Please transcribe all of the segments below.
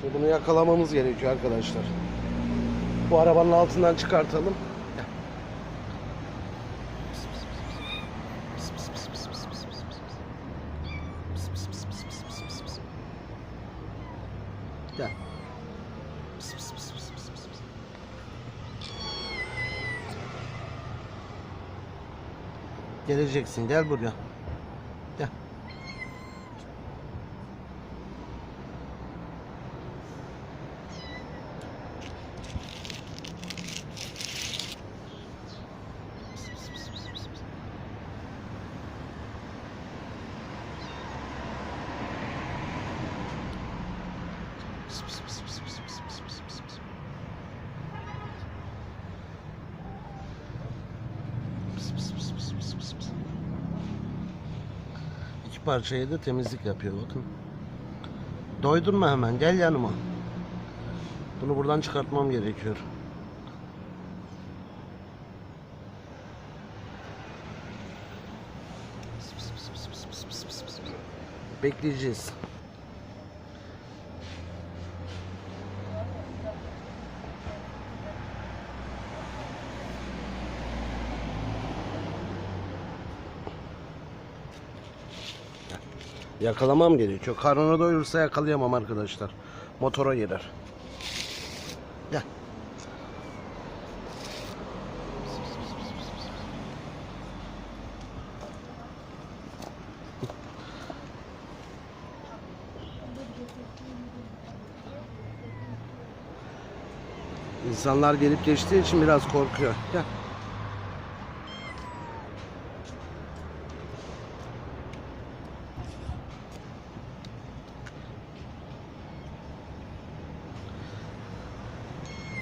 Şimdi bunu yakalamamız gerekiyor arkadaşlar. Bu arabanın altından çıkartalım. Gel. Geleceksin gel buraya. Gel. İki parçaya da temizlik yapıyor bakın. Doydun mu hemen? Gel yanıma. Bunu buradan çıkartmam gerekiyor. Bekleyeceğiz. Yakalamam gerekiyor. Karnını doyurursa yakalayamam arkadaşlar. Motora girer. Gel. İnsanlar gelip geçtiği için biraz korkuyor. Gel.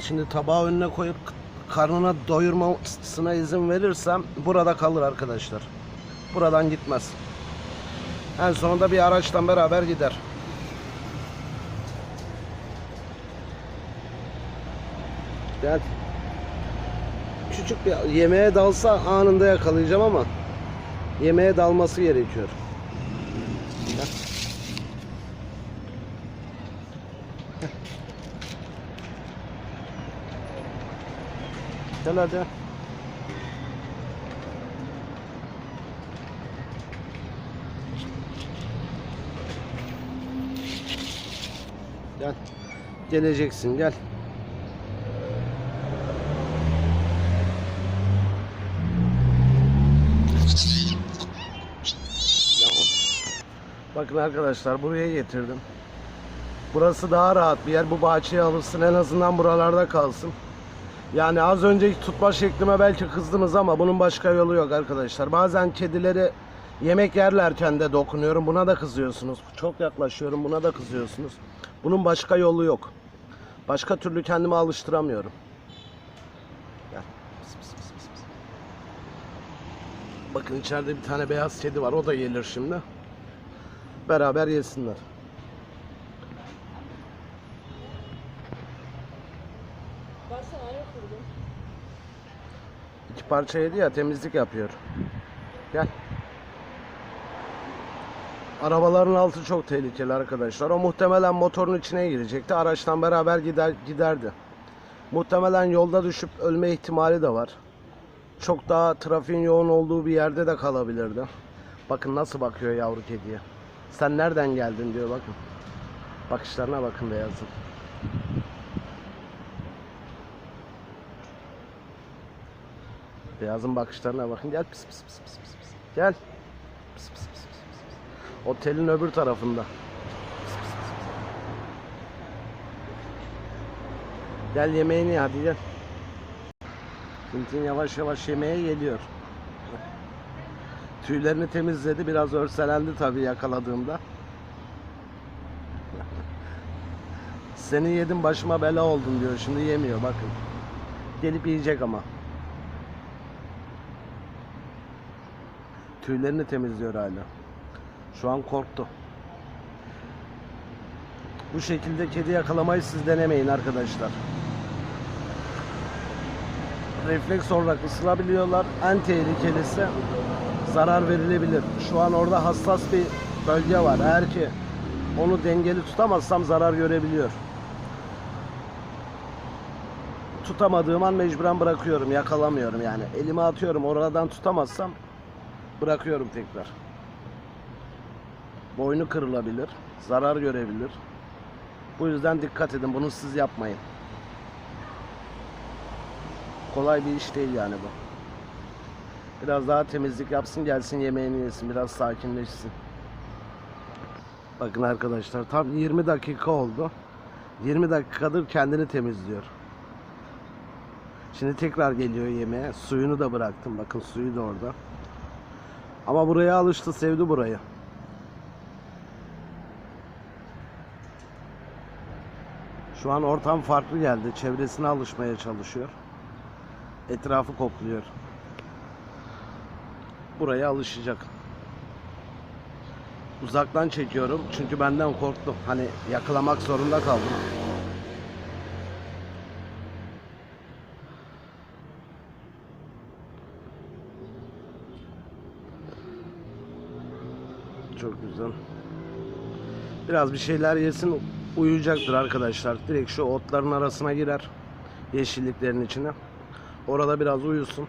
Şimdi tabağı önüne koyup karnına doyurmasına izin verirsem burada kalır arkadaşlar. Buradan gitmez. En sonunda bir araçtan beraber gider. Gel. Küçük bir yemeğe dalsa anında yakalayacağım ama yemeğe dalması gerekiyor. Hadi. Gel. Geleceksin gel. Bakın arkadaşlar buraya getirdim. Burası daha rahat bir yer. Bu bahçeye alırsın en azından buralarda kalsın. Yani az önceki tutma şeklime belki kızdınız ama bunun başka yolu yok arkadaşlar. Bazen kedileri yemek yerlerken de dokunuyorum. Buna da kızıyorsunuz. Çok yaklaşıyorum. Buna da kızıyorsunuz. Bunun başka yolu yok. Başka türlü kendimi alıştıramıyorum. Gel. Pıs, pıs, pıs, pıs. Bakın içeride bir tane beyaz kedi var. O da gelir şimdi. Beraber yesinler. İki parça yedi ya temizlik yapıyor. Gel. Arabaların altı çok tehlikeli arkadaşlar. O muhtemelen motorun içine girecekti. Araçtan beraber gider giderdi. Muhtemelen yolda düşüp ölme ihtimali de var. Çok daha trafiğin yoğun olduğu bir yerde de kalabilirdi. Bakın nasıl bakıyor yavru kediye. Sen nereden geldin diyor bakın. Bakışlarına bakın beyazın. Beyazın bakışlarına bakın. Gel pis pis pis pis pis. Gel. Pis pis pis pis. O telin öbür tarafında. Pis, pis, pis. Gel yemeğini ye, hadi gel. Tintin yavaş yavaş yemeğe geliyor. Tüylerini temizledi. Biraz örselendi tabii yakaladığımda. Seni yedim başıma bela oldun diyor. Şimdi yemiyor bakın. Gelip yiyecek ama. Tüylerini temizliyor hala. Şu an korktu. Bu şekilde kedi yakalamayı siz denemeyin arkadaşlar. Refleks olarak ısırabiliyorlar. En tehlikelisi zarar verilebilir. Şu an orada hassas bir bölge var. Eğer ki onu dengeli tutamazsam zarar görebiliyor. tutamadığım an mecburen bırakıyorum. Yakalamıyorum yani. Elime atıyorum. Oradan tutamazsam bırakıyorum tekrar. Boynu kırılabilir. Zarar görebilir. Bu yüzden dikkat edin. Bunu siz yapmayın. Kolay bir iş değil yani bu. Biraz daha temizlik yapsın gelsin yemeğini yesin. Biraz sakinleşsin. Bakın arkadaşlar tam 20 dakika oldu. 20 dakikadır kendini temizliyor. Şimdi tekrar geliyor yemeğe. Suyunu da bıraktım. Bakın suyu da orada. Ama buraya alıştı, sevdi burayı. Şu an ortam farklı geldi. Çevresine alışmaya çalışıyor. Etrafı kokluyor. Buraya alışacak. Uzaktan çekiyorum çünkü benden korktu. Hani yakalamak zorunda kaldım. Çok güzel. Biraz bir şeyler yesin uyuyacaktır arkadaşlar. Direkt şu otların arasına girer. Yeşilliklerin içine. Orada biraz uyusun.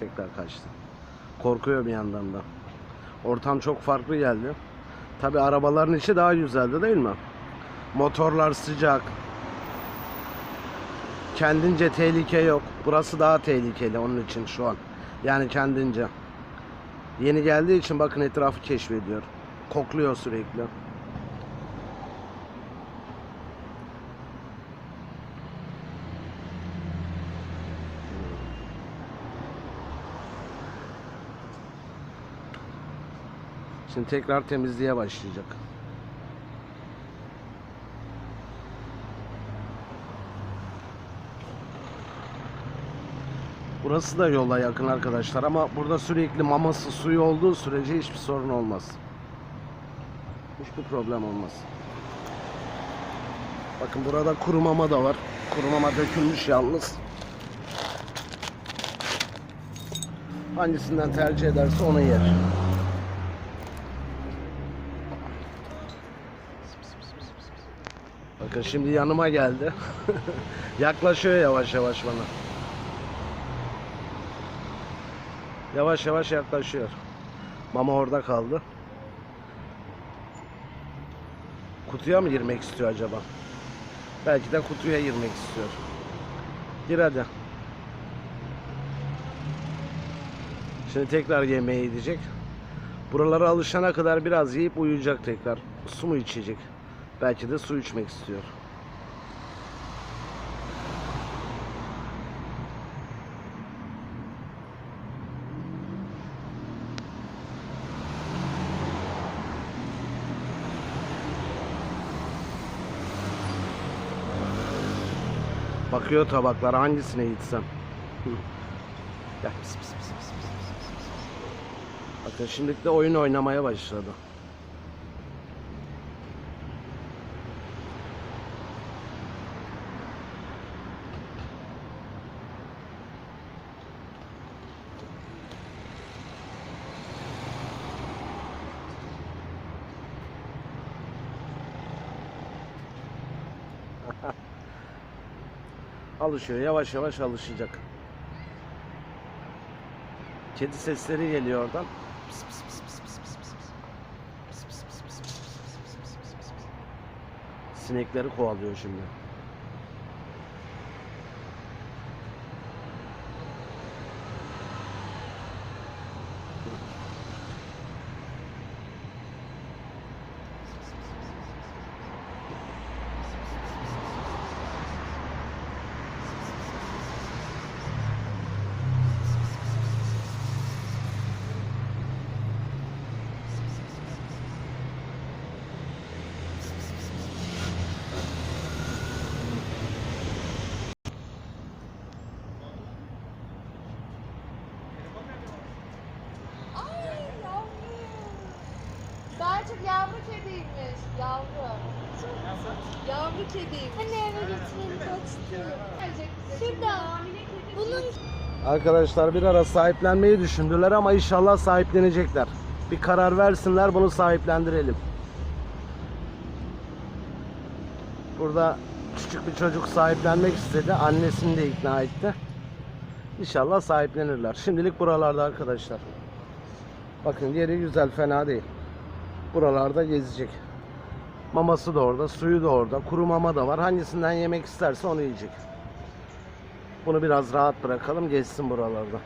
Tekrar kaçtı. Korkuyor bir yandan da. Ortam çok farklı geldi. Tabi arabaların içi daha güzeldi değil mi? Motorlar sıcak. Kendince tehlike yok. Burası daha tehlikeli onun için şu an. Yani kendince. Yeni geldiği için bakın etrafı keşfediyor. Kokluyor sürekli. Şimdi tekrar temizliğe başlayacak. Burası da yola yakın arkadaşlar ama burada sürekli maması suyu olduğu sürece hiçbir sorun olmaz. Hiçbir problem olmaz. Bakın burada kuru mama da var. Kuru mama dökülmüş yalnız. Hangisinden tercih ederse onu yer. Bakın şimdi yanıma geldi. Yaklaşıyor yavaş yavaş bana. Yavaş yavaş yaklaşıyor. Mama orada kaldı. Kutuya mı girmek istiyor acaba? Belki de kutuya girmek istiyor. Gir hadi. Şimdi tekrar yemeğe gidecek. Buralara alışana kadar biraz yiyip uyuyacak tekrar. Su mu içecek? Belki de su içmek istiyor. Bakıyor tabaklara hangisine gitsem. Gel. Pis, pis, pis, pis, pis. Bakın şimdi de oyun oynamaya başladı. Alışıyor. Yavaş yavaş alışacak. Kedi sesleri geliyor oradan. Pıs. Pıs pıs yavru kediymiş. Yavru. Yavru kediymiş. Anne eve getirin kaçtı. Şurada. Bunun Arkadaşlar bir ara sahiplenmeyi düşündüler ama inşallah sahiplenecekler. Bir karar versinler bunu sahiplendirelim. Burada küçük bir çocuk sahiplenmek istedi. Annesini de ikna etti. İnşallah sahiplenirler. Şimdilik buralarda arkadaşlar. Bakın yeri güzel fena değil. Buralarda gezecek. Maması da orada, suyu da orada, kuru mama da var. Hangisinden yemek isterse onu yiyecek. Bunu biraz rahat bırakalım, gezsin buralarda.